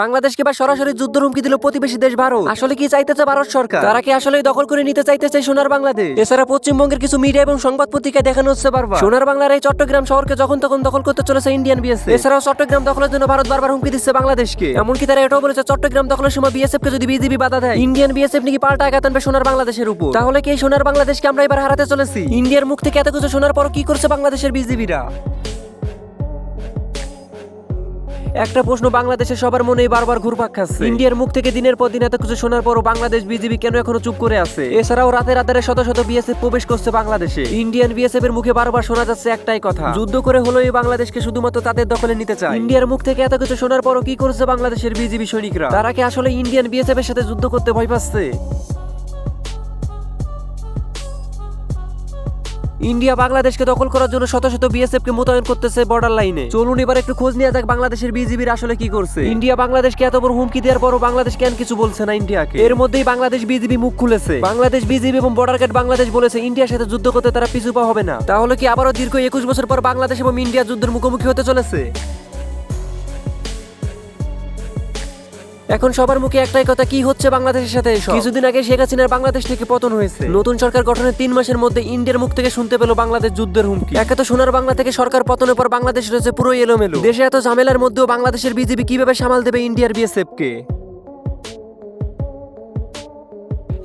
বাংলাদেশকে বা সরাসরি যুদ্ধ হুমকি দিল প্রতিবেশী দেশ ভারত। আসলে কি চাইতেছে ভারত সরকার? তারা কি আসলে দখল করে নিতে চাইতেছে সোনার বাংলাদেশ? এছাড়া পশ্চিমবঙ্গের কিছু মিডিয়া এবং সংবাদ পত্রিকায় দেখানো হচ্ছে বারবার। সোনার বাংলার এই চট্টগ্রাম শহরকে যখন তখন দখল করতে চলেছে ইন্ডিয়ান বিএসএফ এছাড়াও চট্টগ্রাম দখলের জন্য ভারত বারবার হুমকি দিচ্ছে বাংলাদেশকে। এমনকি তারা এটাও বলেছে, চট্টগ্রাম দখলের সময় বিএসএফ কে যদি বিজিবি বাধা দেয় ইন্ডিয়ান বিএসএফ নাকি পাল্টা আঘাত আনবে সোনার বাংলাদেশের উপর। তাহলে কি সোনার বাংলাদেশকে আমরা এবার হারাতে চলেছি? ইন্ডিয়ার মুখ থেকে এত কিছু শোনার পর কি করছে বাংলাদেশের বিজিবিরা? একটা প্রশ্ন বাংলাদেশের সবার মনেই বারবার ঘুরপাক খাচ্ছে। ইন্ডিয়ার মুখ থেকে দিনের পর দিন এত কিছু শোনার পরও বাংলাদেশ বিজেপি কেন এখনও চুপ করে আছে? এছাড়াও রাতে রাতে শত শত বিএসএফ প্রবেশ করছে বাংলাদেশে। ইন্ডিয়ান বিএসএফ এর মুখে বারবার শোনা যাচ্ছে একটাই কথা। যুদ্ধ করে হলো এই বাংলাদেশকে শুধুমাত্র তাদের দখলে নিতে চায়। ইন্ডিয়ার মুখ থেকে এত কিছু শোনার পরও কি করছে বাংলাদেশের বিজেপি সৈনিকরা? তারা কি আসলে ইন্ডিয়ান বিএসএফ এর সাথে যুদ্ধ করতে ভয় পাচ্ছে? ইন্ডিয়া বাংলাদেশকে দখল করার জন্য শত শত বিএসএফ কে মোতায়েন করতেছে বর্ডার লাইনে চলুন এবার একটু খোঁজ নিয়ে যাক বাংলাদেশের বিজিবির আসলে কি করছে। ইন্ডিয়া বাংলাদেশকে এত বড় হুমকি দেওয়ার পরও বাংলাদেশ কেন কিছু বলছে না ইন্ডিয়াকে? এর মধ্যেই বাংলাদেশ বিজিবি মুখ খুলেছে। বাংলাদেশ বিজিবি এবং বর্ডার গার্ড বাংলাদেশ বলেছে, ইন্ডিয়ার সাথে যুদ্ধ করতে তারা পিছু পা হবে না। তাহলে কি আবারও দীর্ঘ একুশ বছর পর বাংলাদেশ এবং ইন্ডিয়া যুদ্ধের মুখোমুখি হতে চলেছে? এখন সবার মুখে একটাই কথা কি হচ্ছে বাংলাদেশের সাথে কিছুদিন আগে শেখ হাসিনার বাংলাদেশ থেকে পতন হয়েছে। নতুন সরকার গঠনের তিন মাসের মধ্যে ইন্ডিয়ার মুখ থেকে শুনতে পেল বাংলাদেশ যুদ্ধের হুমকি। একে তো সোনার বাংলা থেকে সরকার পতনের পর বাংলাদেশ রয়েছে পুরো এলোমেলো। দেশে এত ঝামেলার মধ্যেও বাংলাদেশের বিজেপি কীভাবে সামাল দেবে ইন্ডিয়ার বিএসএফ কে?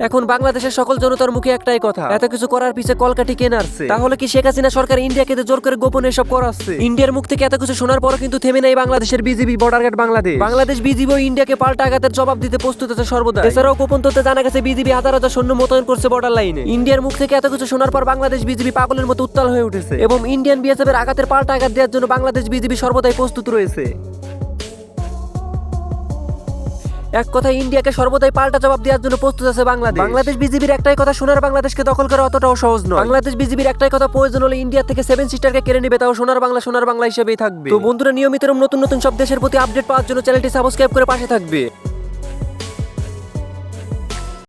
এখন বাংলাদেশের সকল জনতার মুখে একটাই কথা। এত কিছু করার পিছে কলকাঠি কেন আসছে তাহলে কি শেখ হাসিনা সরকার ইন্ডিয়াকে জোর করে গোপনে এসব করাচ্ছে? ইন্ডিয়ার মুখ থেকে এত কিছু শোনার পরও কিন্তু থেমে নেই বাংলাদেশের BGB border guard Bangladesh. Bangladesh BGB ও ইন্ডিয়াকে পাল্টা আঘাতের জবাব দিতে প্রস্তুত আছে সর্বদা এছাড়াও গোপন তথ্যে জানা গেছে, বিজিবি হাজার হাজার সৈন্য মোতায়েন করছে বর্ডার লাইনে ইন্ডিয়ার মুখ থেকে এত কিছু শোনার পর বাংলাদেশ বিজিবি পাগলের মতো উত্তাল হয়ে উঠেছে। এবং ইন্ডিয়ান বিএসএফ এর আঘাতের পাল্টা আঘাত দেওয়ার জন্য বাংলাদেশ বিজিবি সর্বদাই প্রস্তুত রয়েছে। এক কথা ইন্ডিয়াকে সর্বদাই পাল্টা জবাব দেওয়ার জন্য প্রস্তুত আছে বাংলাদেশ। বাংলাদেশ বিজিবির একটাই কথা সোনার বাংলাদেশকে দখল করা অতটাও সহজ নয়। বাংলাদেশ বিজিবির একটাই কথা প্রয়োজন হলে ইন্ডিয়া থেকে সেভেন সিস্টারকে কেড়ে নেবে তাও সোনার বাংলা সোনার বাংলা হিসেবেই থাকবে। তো বন্ধুরা নিয়মিত নতুন নতুন সব দেশের প্রতি আপডেট পাওয়ার জন্য চ্যানেলটি সাবস্ক্রাইব করে পাশে থাকবে।